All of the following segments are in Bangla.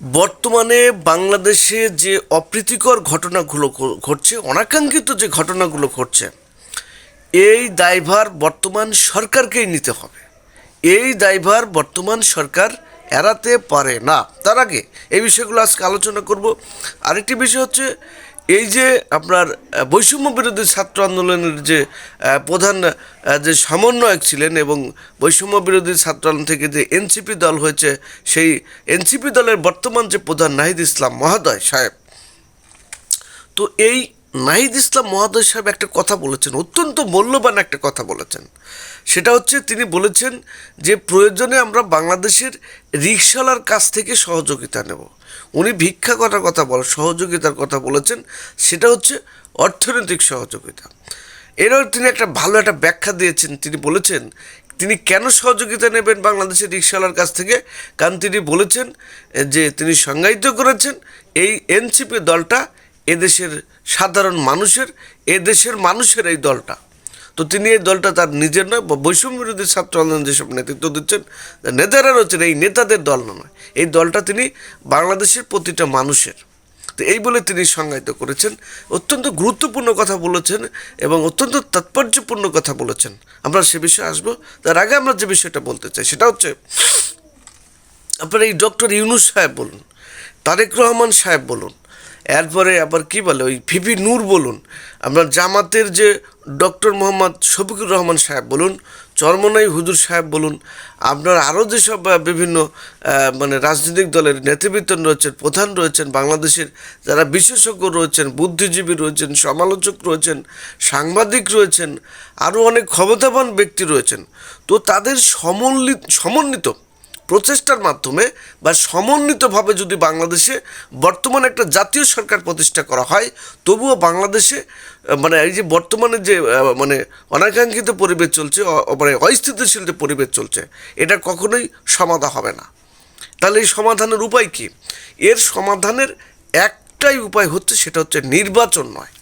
বর্তমানে বাংলাদেশে যে অপ্রীতিকর ঘটনাগুলো ঘটছে, অনাকাঙ্ক্ষিত যে ঘটনাগুলো ঘটছে, এই দায়ভার বর্তমান সরকারকেই নিতে হবে। এই দায়ভার বর্তমান সরকার এড়াতে পারে না। তার আগে এই বিষয়গুলো আজকে আলোচনা করব। আরেকটি বিষয় হচ্ছে এই যে আপনার বৈষম্য বিরোধী ছাত্র আন্দোলনের যে প্রধান যে সমন্বয়ক ছিলেন এবং বৈষম্য বিরোধী ছাত্র আন্দোলন থেকে যে এনসিপি দল হয়েছে, সেই এনসিপি দলের বর্তমান যে প্রধান নাহিদ ইসলাম মহাদয় সাহেব। তো এই নাহিদ ইসলাম মহাদয় সাহেব একটা কথা বলেছেন, অত্যন্ত মূল্যবান একটা কথা বলেছেন। সেটা হচ্ছে তিনি বলেছেন যে, প্রয়োজনে আমরা বাংলাদেশের রিক্সাওয়ালার কাছ থেকে সহযোগিতা নেব। উনি ভিক্ষা করার কথা বল, সহযোগিতার কথা বলেছেন, সেটা হচ্ছে অর্থনৈতিক সহযোগিতা। এরও তিনি একটা ভালো একটা ব্যাখ্যা দিয়েছেন, তিনি বলেছেন, তিনি কেন সহযোগিতা নেবেন বাংলাদেশের রিক্সাওয়ালার কাছ থেকে? কারণ তিনি বলেছেন যে, তিনি সংজ্ঞায়িত করেছেন, এই এনসিপি দলটা এদেশের সাধারণ মানুষের, এদেশের মানুষের এই দলটা। তো তিনি এই দলটা তার নিজের নয়, বা বৈষম্য বিরোধী ছাত্র আন্দোলন যেসব নেতৃত্ব দিচ্ছেন নেতারা রয়েছেন, এই নেতাদের দল নয়। এই দলটা তিনি বাংলাদেশের প্রতিটা মানুষের। তো এই বলে তিনি সংজ্ঞায়িত করেছেন, অত্যন্ত গুরুত্বপূর্ণ কথা বলেছেন এবং অত্যন্ত তাৎপর্যপূর্ণ কথা বলেছেন। আমরা সে বিষয়ে আসব। তার আগে আমরা যে বিষয়টা বলতে চাই, সেটা হচ্ছে, আপনার এই ডক্টর ইউনুস সাহেব বলুন, তারেক রহমান সাহেব বলুন এরপরে আবার কি বলে, ওই ফিপি নূর বলুন আপনার জামাতের যে ডক্টর মোহাম্মদ শফিকুর রহমান সাহেব বলুন, চরমনাই হুজুর সাহেব বলুন, আপনার আরও যেসব বিভিন্ন মানে রাজনৈতিক দলের নেতৃবৃন্দ রয়েছেন, প্রধান রয়েছেন, বাংলাদেশের যারা বিশেষজ্ঞ রয়েছেন, বুদ্ধিজীবী রয়েছেন, সমালোচক রয়েছেন, সাংবাদিক রয়েছেন, আরও অনেক ক্ষমতাবান ব্যক্তি রয়েছেন, তো তাদের সমন্বিত সমন্বিত প্রচেষ্টার মাধ্যমে বা সমন্বিতভাবে যদি বাংলাদেশে বর্তমানে একটা জাতীয় সরকার প্রতিষ্ঠা করা হয়, তবুও বাংলাদেশে মানে এই যে বর্তমানে যে মানে অনাকাঙ্ক্ষিত পরিবেশ চলছে মানে অস্থিতিশীল যে পরিবেশ চলছে, এটা কখনোই সমাধা হবে না। তাহলে এই সমাধানের উপায় কি? এর সমাধানের একটাই উপায় হচ্ছে, সেটা হচ্ছে নির্বাচন নয়।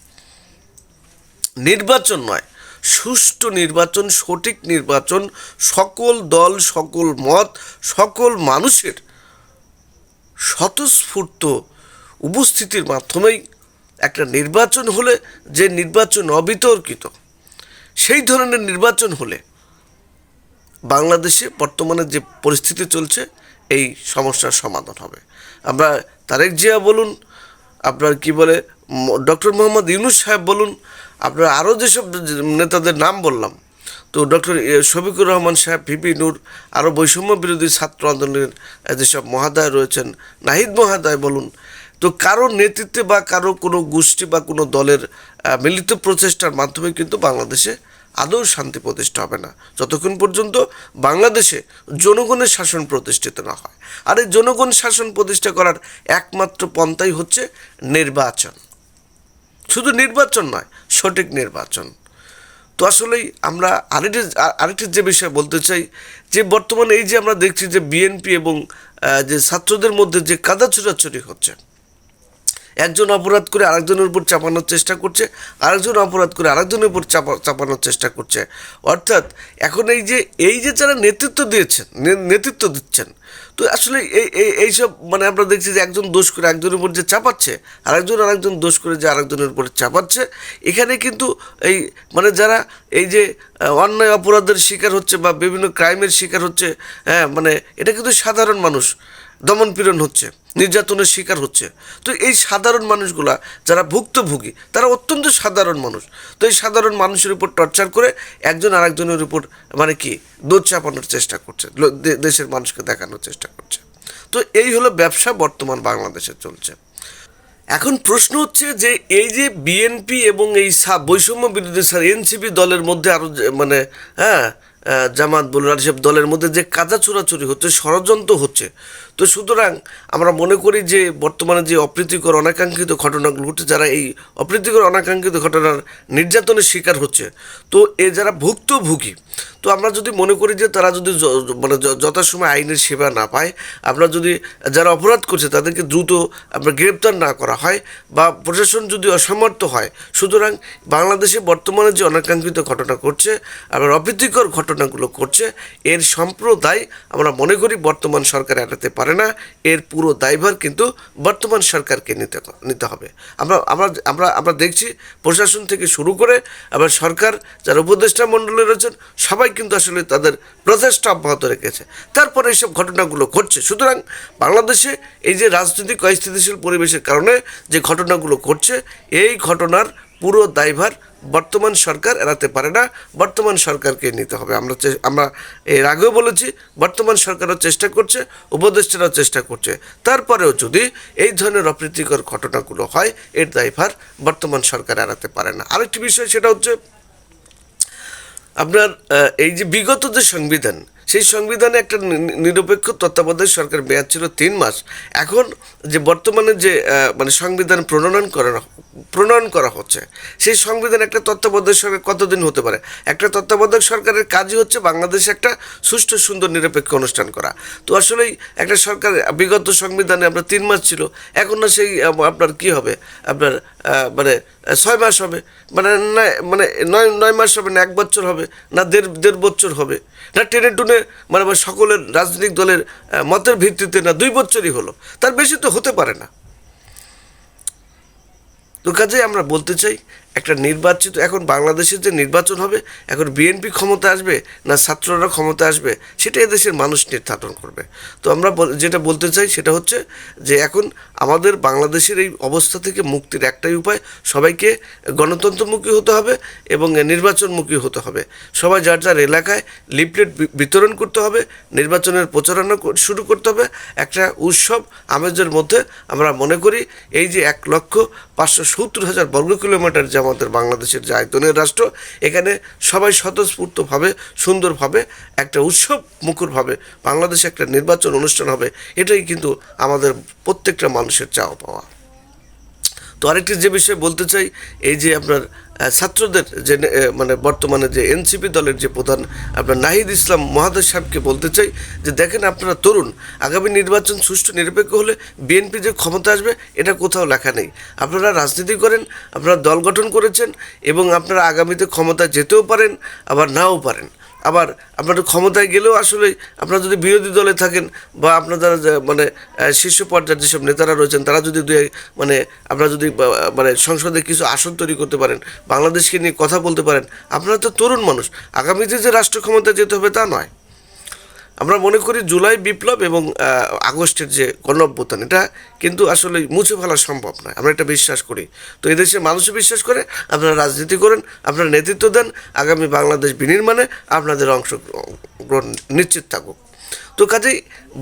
নির্বাচন নয় সুষ্ঠু নির্বাচন, সঠিক নির্বাচন, সকল দল, সকল মত, সকল মানুষের স্বতঃস্ফূর্ত উপস্থিতির মাধ্যমেই একটা নির্বাচন হলে, যে নির্বাচন অবিতর্কিত, সেই ধরনের নির্বাচন হলে বাংলাদেশে বর্তমানে যে পরিস্থিতি চলছে, এই সমস্যার সমাধান হবে। আমরা তারেক জিয়া বলুন, আপনার কি বলে ডক্টর মোহাম্মদ ইউনুস সাহেব বলুন, আপনার আরও যেসব নেতাদের নাম বললাম, তো ডক্টর শফিকুর রহমান সাহেব, ভিপি নূর, আরও বৈষম্য বিরোধী ছাত্র আন্দোলনের যেসব মহাদয় রয়েছেন, নাহিদ মহাদয় বলুন, তো কারও নেতৃত্বে বা কারও কোনো গোষ্ঠী বা কোনো দলের মিলিত প্রচেষ্টার মাধ্যমে কিন্তু বাংলাদেশে আদৌ শান্তি প্রতিষ্ঠা হবে না। যতক্ষণ পর্যন্ত বাংলাদেশে জনগণের শাসন প্রতিষ্ঠিত না হয়। আর এই জনগণ শাসন প্রতিষ্ঠা করার একমাত্র পন্থাই হচ্ছে নির্বাচন। শুধু নির্বাচন নয়, সঠিক নির্বাচন। তো আসলেই আমরা আরেকটি আরেকটি যে বিষয় বলতে চাই, যে বর্তমানে এই যে আমরা দেখছি যে বিএনপি এবং যে ছাত্রদের মধ্যে যে কাদা ছোড়াছড়ি হচ্ছে, একজন অপরাধ করে আরেকজনের উপর চাপানোর চেষ্টা করছে, আরেকজন অপরাধ করে আরেকজনের উপর চাপা, চাপানোর চেষ্টা করছে। অর্থাৎ এখন এই যে এই যে যারা নেতৃত্ব দিয়েছেন নেতৃত্ব দিচ্ছেন তো আসলে এই এই, এইসব মানে আমরা দেখছি যে একজন দোষ করে একজনের উপর যে চাপাচ্ছে, আরেকজন আরেকজন দোষ করে যে আরেকজনের উপর চাপাচ্ছে, এখানে কিন্তু এই মানে যারা এই যে অন্যায় অপরাধের শিকার হচ্ছে বা বিভিন্ন ক্রাইমের শিকার হচ্ছে হ্যাঁ মানে এটা কিন্তু সাধারণ মানুষ দমনপীড়ন হচ্ছে। নির্যাতনের শিকার হচ্ছে। তো এই সাধারণ মানুষগুলা যারা ভুক্তভোগী, তারা অত্যন্ত সাধারণ মানুষ। তো এই সাধারণ মানুষের উপর টর্চার করে একজন আরেকজনের উপর মানে কি, দোষ চাপানোর চেষ্টা করছে দেশের মানুষকে দেখানোর চেষ্টা করছে। তো এই হলো ব্যবসা বর্তমান বাংলাদেশে চলছে। এখন প্রশ্ন হচ্ছে যে এই যে বিএনপি এবং এই সা বৈষম্য বিরোধী স্যার এনসিপি দলের মধ্যে আরও মানে হ্যাঁ জামাত বলুন আর সব দলের মধ্যে যে কাজা চোরাচুরি হচ্ছে, ষড়যন্ত্র হচ্ছে, তো সুতরাং আমরা মনে করি যে বর্তমানে যে অপ্রীতিকর, অনাকাঙ্ক্ষিত ঘটনাগুলো ঘটছে, যারা এই অপ্রীতিকর, অনাকাঙ্ক্ষিত ঘটনার নির্যাতনের শিকার হচ্ছে, তো এ যারা ভুক্তভোগী, তো আমরা যদি মনে করি যে তারা যদি মানে যথাসময় আইনের সেবা না পায়, আমরা যদি যারা অপরাধ করছে তাদেরকে দ্রুত আমরা গ্রেপ্তার না করা হয় বা প্রশাসন যদি অসমর্থ হয়, সুতরাং বাংলাদেশে বর্তমানে যে অনাকাঙ্ক্ষিত ঘটনা ঘটছে, আবার অপ্রীতিকর ঘটনাগুলো ঘটছে, এর সম্প্রদায় আমরা মনে করি বর্তমান সরকার এড়াতে পারে না, এর পুরো দায়ভার কিন্তু বর্তমান সরকারকে নিতে নিতে হবে। আমরা আমরা আমরা আমরা দেখছি প্রশাসন থেকে শুরু করে আবার সরকার যারা উপদেষ্টা মণ্ডলে রয়েছেন, সবাই কিন্তু আসলে তাদের প্রচেষ্টা অব্যাহত রেখেছে। তারপরে এইসব ঘটনাগুলো ঘটছে। সুতরাং বাংলাদেশে এই যে রাজনৈতিক অস্থিতিশীল পরিবেশের কারণে যে ঘটনাগুলো ঘটছে, এই ঘটনার পুরো দায়ভার বর্তমান সরকার এড়াতে পারে না, বর্তমান সরকারকে নিতে হবে। আমরা আমরা এর আগেও বলেছি, বর্তমান সরকারও চেষ্টা করছে, উপদেষ্টারাও চেষ্টা করছে। তারপরেও যদি এই ধরনের অপ্রীতিকর ঘটনাগুলো হয়, এর দায়ভার বর্তমান সরকার এড়াতে পারে না। আরেকটি বিষয় সেটা হচ্ছে, আপনার এই যে বিগত যে সংবিধান সেই সংবিধানে একটা নিরপেক্ষ তত্ত্বাবধায়ক সরকার মেয়াদ ছিল তিন মাস। এখন যে বর্তমানে যে মানে সংবিধান প্রণয়ন করা প্রণয়ন করা হচ্ছে, সেই সংবিধান একটা তত্ত্বাবধায়ক সরকার কতদিন হতে পারে? একটা তত্ত্বাবধায়ক সরকারের কাজই হচ্ছে বাংলাদেশে একটা সুষ্ঠু, সুন্দর, নিরপেক্ষ অনুষ্ঠান করা। তো আসলেই একটা সরকার, বিগত সংবিধানে আপনার তিন মাস ছিল, এখন না সেই আপনার কি হবে? আপনার মানে ছয় মাস হবে মানে মানে নয় নয় মাস হবে না, এক বছর হবে, না দেড় দেড় বছর হবে। না, টেনে টুনে মানে সকলের রাজনৈতিক দলের মতের ভিত্তিতে না, দুই বছরই হলো। তার বেশি তো হতে পারে না। তো কাজে আমরা বলতে চাই, একটা নির্বাচিত, এখন বাংলাদেশের যে নির্বাচন হবে, এখন বিএনপি ক্ষমতা আসবে না ছাত্ররা ক্ষমতা আসবে, সেটা এদেশের মানুষ নির্ধারণ করবে। তো আমরা যেটা বলতে চাই সেটা হচ্ছে যে এখন আমাদের বাংলাদেশের এই অবস্থা থেকে মুক্তির একটাই উপায়, সবাইকে গণতন্ত্রমুখী হতে হবে এবং নির্বাচনমুখী হতে হবে। সবাই যার যার এলাকায় লিফলেট বিতরণ করতে হবে, নির্বাচনের প্রচারণা শুরু করতে হবে। একটা উৎসব আমেজের মধ্যে আমরা মনে করি, এই যে এক লক্ষ পাঁচশো সত্তর হাজার বর্গ কিলোমিটার যে আমাদের বাংলাদেশের যে আয়তনের রাষ্ট্র, এখানে সবাই স্বতঃস্ফূর্তভাবে, সুন্দরভাবে একটা উৎসব মুখরভাবে বাংলাদেশে একটা নির্বাচন অনুষ্ঠান হবে, এটাই কিন্তু আমাদের প্রত্যেকটা মানুষের চাওয়া পাওয়া। তো আরেকটি যে বিষয়ে বলতে চাই, এই যে আপনার ছাত্রদের যে মানে বর্তমানে যে এনসিপি দলের যে প্রধান আপনার নাহিদ ইসলাম মহাদেশ সাহেবকে বলতে চাই যে, দেখেন আপনারা তরুণ, আগামী নির্বাচন সুষ্ঠু নিরপেক্ষ হলে বিএনপি যে ক্ষমতা আসবে, এটা কোথাও লেখা নেই। আপনারা রাজনীতি করেন, আপনারা দল গঠন করেছেন এবং আপনারা আগামীতে ক্ষমতা যেতেও পারেন, আবার নাও পারেন। আবার আপনারা ক্ষমতায় গেলেও আসলে আপনারা যদি বিরোধী দলে থাকেন বা আপনারা মানে শীর্ষ পর্যায়ের যেসব নেতারা রয়েছেন, তারা যদি মানে আপনারা যদি মানে সংসদে কিছু আসন তৈরি করতে পারেন, বাংলাদেশকে নিয়ে কথা বলতে পারেন, আপনারা তো তরুণ মানুষ। আগামীতে যে রাষ্ট্র ক্ষমতায় যেতে হবে তা নয়। আমরা মনে করি জুলাই বিপ্লব এবং আগস্টের যে গণঅভ্যুত্থান, এটা কিন্তু আসলে মুছে ফেলা সম্ভব নয়। আমরা এটা বিশ্বাস করি। তো এদেশের মানুষও বিশ্বাস করে, আপনারা রাজনীতি করেন, আপনারা নেতৃত্ব দেন, আগামী বাংলাদেশ বিনির্মাণে আপনাদের অংশগ্রহণ নিশ্চিত থাকুক। তো কাজেই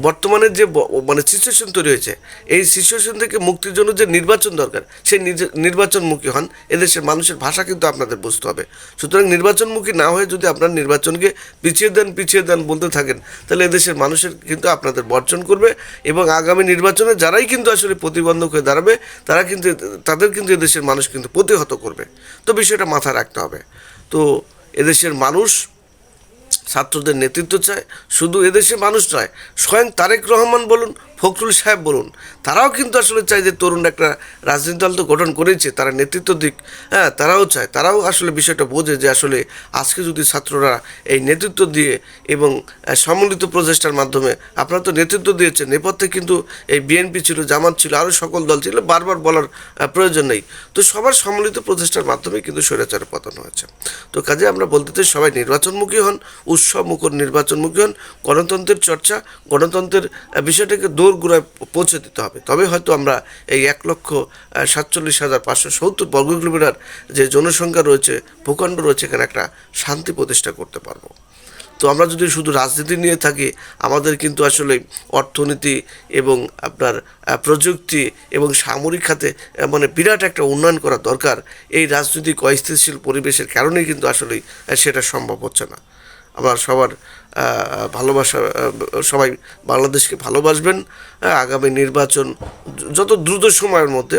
বর্তমানে যে মানে সিচুয়েশন তৈরি হয়েছে, এই সিচুয়েশন থেকে মুক্তির জন্য যে নির্বাচন দরকার, সেই নির্বাচনমুখী হন, এদেশের মানুষের ভাষা কিন্তু আপনাদের বুঝতে হবে। সুতরাং নির্বাচনমুখী না হয়ে যদি আপনার নির্বাচনকে পিছিয়ে দেন পিছিয়ে দেন বলতে থাকেন, তাহলে এদেশের মানুষের কিন্তু আপনাদের বর্জন করবে এবং আগামী নির্বাচনে যারাই কিন্তু আসলে প্রতিবন্ধক হয়ে দাঁড়াবে, তারা কিন্তু তাদের কিন্তু এদেশের মানুষ কিন্তু প্রতিহত করবে। তো বিষয়টা মাথায় রাখতে হবে। তো এদেশের মানুষ ছাত্রদের নেতৃত্ব চায় শুধু এদেশে মানুষ নয় স্বয়ং তারেক রহমান বলুন ফখরুল সাহেব বলুন, তারাও কিন্তু আসলে চায় যে তরুণ একটা রাজনৈতিক দল তো গঠন করেছে, তারা নেতৃত্ব দিক হ্যাঁ তারাও চায়, তারাও আসলে বিষয়টা বোঝে যে আসলে আজকে যদি ছাত্ররা এই নেতৃত্ব দিয়ে এবং সম্মিলিত প্রচেষ্টার মাধ্যমে, আপনারা তো নেতৃত্ব দিয়েছেন, নেপথ্যে কিন্তু এই বিএনপি ছিল, জামাত ছিল আরও সকল দল ছিল, বারবার বলার প্রয়োজন নেই। তো সবার সম্মিলিত প্রচেষ্টার মাধ্যমে কিন্তু স্বৈরাচারের পতন হয়েছে। তো কাজে আমরা বলতে চাই সবাই নির্বাচনমুখী হন উৎসব মুখর নির্বাচনমুখী হন, গণতন্ত্রের চর্চা, গণতন্ত্রের বিষয়টাকে দৌড় গোড়ায় পৌঁছে দিতে হবে। তবে হয়তো আমরা এই এক লক্ষ সাতচল্লিশ হাজার পাঁচশো সত্তর বর্গ কিলোমিটার যে জনসংখ্যা রয়েছে, ভূখণ্ড রয়েছে, এখানে একটা শান্তি প্রতিষ্ঠা করতে পারব। তো আমরা যদি শুধু রাজনীতি নিয়ে থাকি, আমাদের কিন্তু আসলে অর্থনীতি এবং আপনার প্রযুক্তি এবং সামরিক খাতে মানে বিরাট একটা উন্নয়ন করা দরকার। এই রাজনৈতিক অস্থিতিশীল পরিবেশের কারণেই কিন্তু আসলে সেটা সম্ভব হচ্ছে না। আমার সবার ভালোবাসা সবাই বাংলাদেশকে ভালোবাসবেন আগামী নির্বাচন যত দ্রুত সময়ের মধ্যে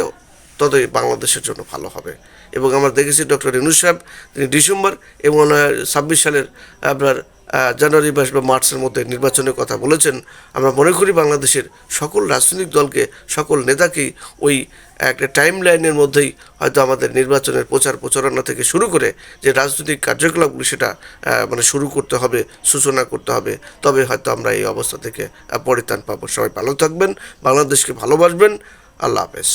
ততই বাংলাদেশের জন্য ভালো হবে। এবং আমরা দেখেছি ডক্টর ইনুস সাহেব, তিনি ডিসেম্বর এবং ছাব্বিশ সালের, আপনার জানুয়ারি মাস বা মার্চের মধ্যে নির্বাচনের কথা বলেছেন। আমরা মনে করি বাংলাদেশের সকল রাজনৈতিক দলকে, সকল নেতাকেই ওই একটা টাইম লাইনের মধ্যেই হয়তো আমাদের নির্বাচনের প্রচার প্রচারণা থেকে শুরু করে যে রাজনৈতিক কার্যকলাপগুলি সেটা মানে শুরু করতে হবে, সূচনা করতে হবে, তবে হয়তো আমরা এই অবস্থা থেকে পরিত্রাণ পাবো। সবাই ভালো থাকবেন, বাংলাদেশকে ভালোবাসবেন। আল্লাহ হাফেজ।